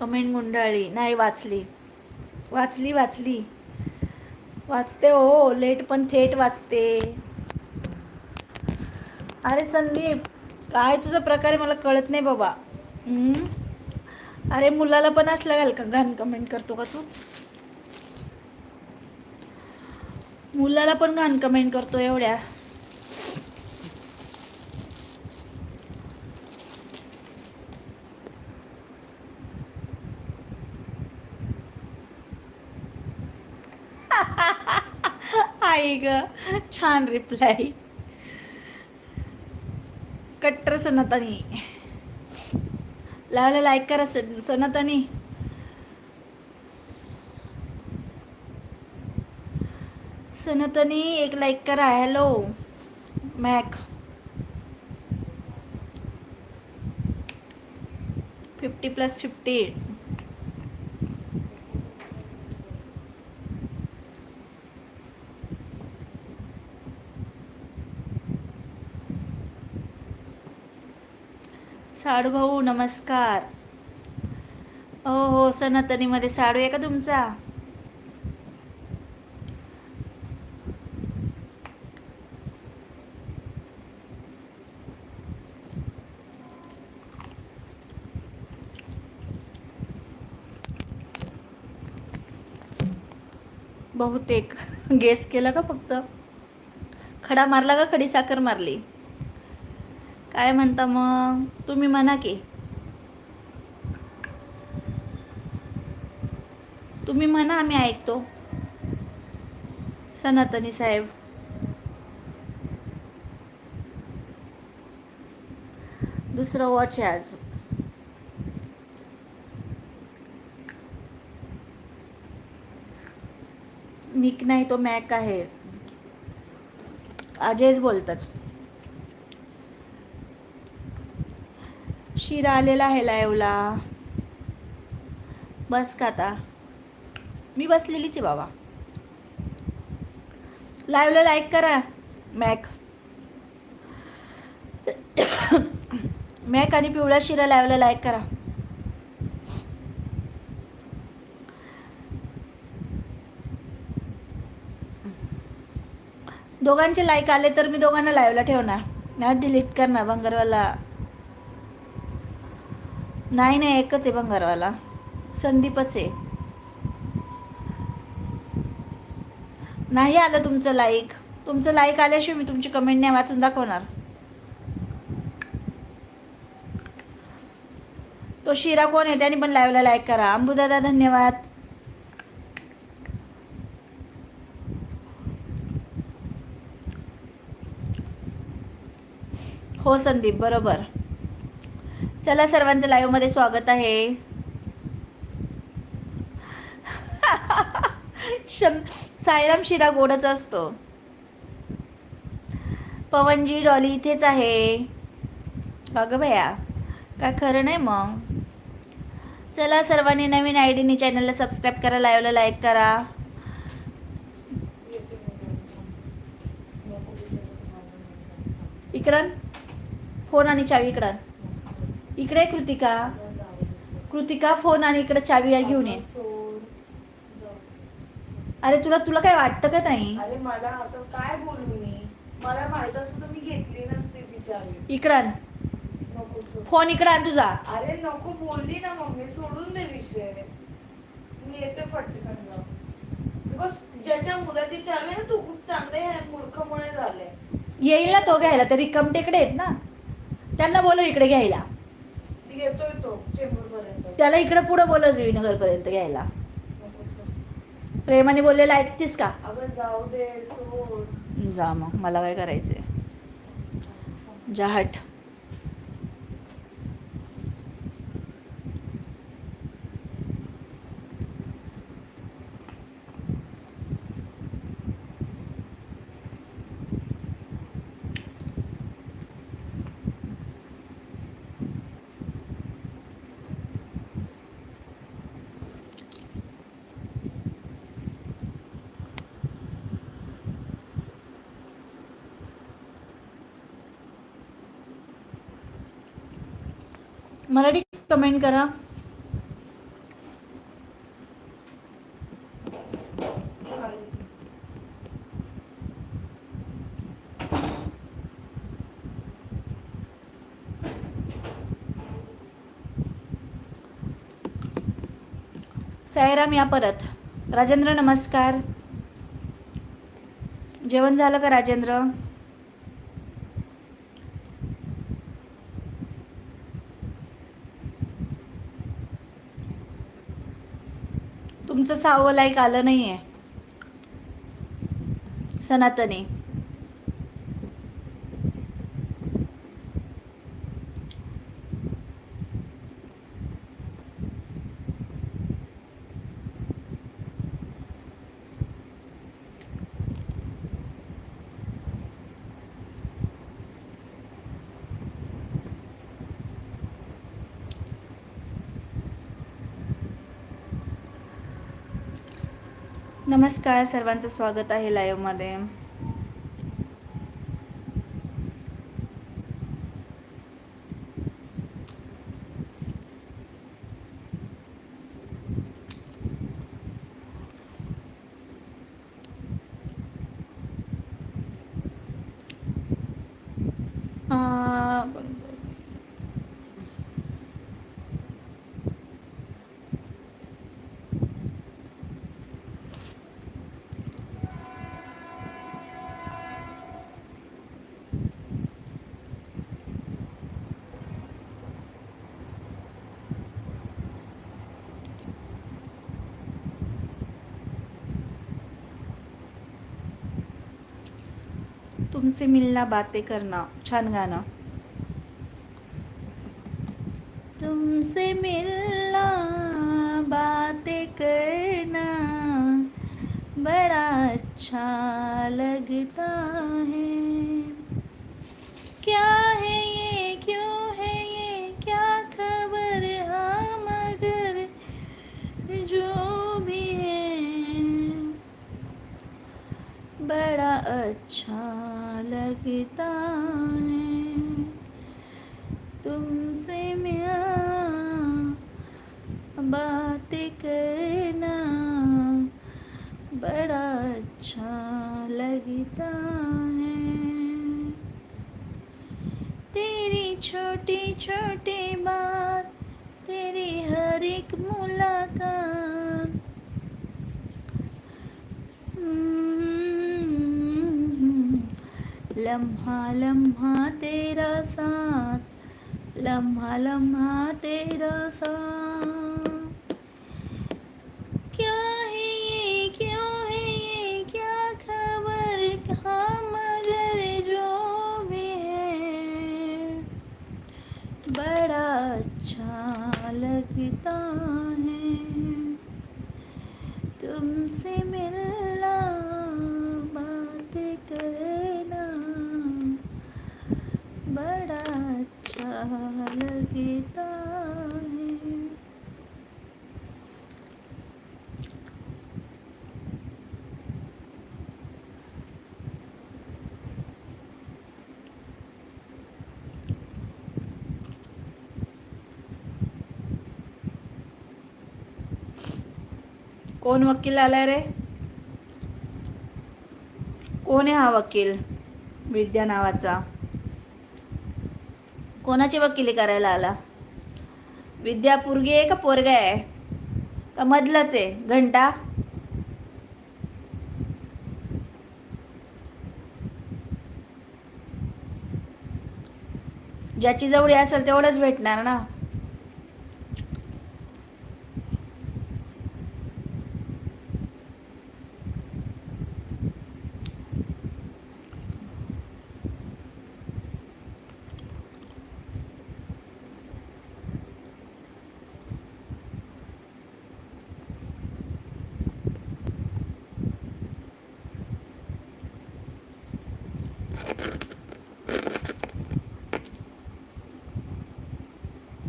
Comment गुंडाळली नाही वाचली. वाचली वाचली. वाचते हो लेट पण थेट वाचते. अरे संदीप काय तुझा प्रकार आहे? मला कळत नाही बाबा. हम्म? अरे मुलाला पण असला घाल का? घाण कमेंट करतो का तू? मुलाला पण घाण कमेंट करतो एवढ्या. आई ग छान रिप्लाय कट्टर सनातनी लावलं लाईक करा सन- सनातनी सनातनी एक लाईक करा hello mac fifty plus fifty साडू भाऊ नमस्कार. हो हो सनातनीमध्ये साडू आहे का तुमचा? बहुतेक. गेस केला का फक्त? खडा मारला का खडी साखर मारली? काय म्हणता मग? तुम्ही म्हणा की. तुम्ही म्हणा आम्ही ऐकतो. सनातनी साहेब. दुसरं वॉच आहे आज. निक नाही तो मॅक आहे. अजयच बोलतात. शिरा आलेला आहे लाईव्हला बस का आता? मी बसलेलीच आहे बाबा. लाईव्हला लाईक करा मॅक. मॅक आणि पिवळा शिरा लाईव्हला लाईक करा. दोघांचे लाईक आले तर मी दोघांना लाईव्हला ठेवणार. नाही डिलीट करणार बंगरवाला. नाही नाही एकच आहे बंगारवाला संदीपच आहे. नाही आलं तुमचं लाईक तुमचं लाईक आल्याशिवाय मी तुमची कमेंट नाही वाचून दाखवणार. तो शिरा कोण आहे? त्याने पण लाईव्हला लाईक करा. अंबुदादा धन्यवाद. हो संदीप बरोबर. चला सर्वांचं लाईव्हमध्ये स्वागत आहे. सायराम शिरा गोडच असतो. पवनजी डॉली इथेच आहे. अगं भया काय खरं नाही मग. चला सर्वांनी नवीन आय डीनी चॅनलला सबस्क्राईब करा लाईव्हला लाईक करा. इकडं फोन आणि चावी इकडं इकडे कृतिका. कृतिका फोन आणि इकडे चावी घेऊन ये. अरे तुला तुला काय वाटतं का ताई? अरे मला आता काय बोलू मी? मला माहीत असतं तर मी घेतली नसती तिच्या इकडं. फोन इकडं आण तुझा. अरे नको बोलली ना मम्मी सोडून दे विषय. मी येते फटकन बिकॉज ज्याच्या मुलाची चावी ना तू खूप चांगले आहे मूर्खमुळे झाले. येईल ना तो घ्यायला तरी कमटेकडे आहेत ना. त्यांना बोलव इकडे घ्यायला. मी येतोय तो त्याला इकडे पुढे बोलव जुईनगर पर्यंत घ्यायला. प्रेमाने बोललेलं ऐकतीस का? अगं जाऊ दे सोड. जा मग मला काय करायचंय? जा हट. मराठी कमेंट करा. सायराम या परत. राजेंद्र नमस्कार. जेवण झालं का राजेंद्र? तुमचं सहावं लाईक आलं नाहीये. सनातनी. नमस्कार सर्वांचं स्वागत आहे लाईव्हमध्ये तुमसे मिलना, बातें करना। छान गाणं. तुमसे मिलना, बातें करना, बड़ा अच्छा लगता है। क्या है ये, क्यों है ये, क्या खबर हाँ मगर जो भी है, बड़ा अच्छा लगता है तुमसे मिया बात करना बड़ा अच्छा लगता है। तेरी छोटी छोटी बात, तेरी हर एक मुलाकात लम्हा लम्हा तेरा साथ, लम्हा लम्हा तेरा साथ। क्या है ये, क्यों है ये, क्या खबर? कहाँ मगर जो भी है। बड़ा अच्छा लगता है तुमसे मिलना। अच्छा लगता है कोण वकील आलाय रे? कोण आहे हा वकील? विद्या नावाचा. कोणाची वकिली करायला आला? विद्या पुरगी आहे का पोरगा आहे? का मधलंच आहे? घंटा? ज्याची जवळी असेल तेवढंच भेटणार ना?